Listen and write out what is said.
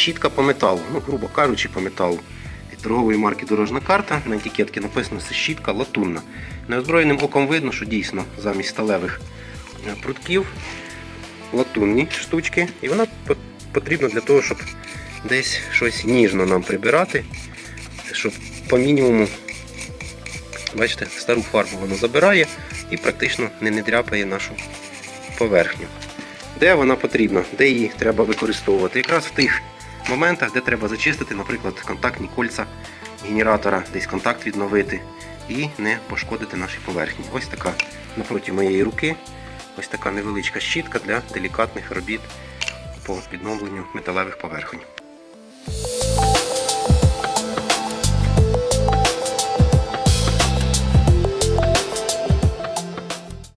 щітка по металу, ну, грубо кажучи, по металу. Від торгової марки Дорожна карта. На етикетці написано, що щітка латунна. Неозброєним оком видно, що дійсно замість сталевих е, прутків латунні штучки. І вона потрібна для того, щоб десь щось ніжно нам прибирати, щоб по мінімуму, бачите, стару фарбу воно забирає і практично не, не дряпає нашу поверхню. Де вона потрібна, де її треба використовувати? Якраз в тих моментах, де треба зачистити, наприклад, контактні кольця генератора, десь контакт відновити і не пошкодити наші поверхні. Ось така напроти моєї руки, ось така невеличка щітка для делікатних робіт по відновленню металевих поверхонь.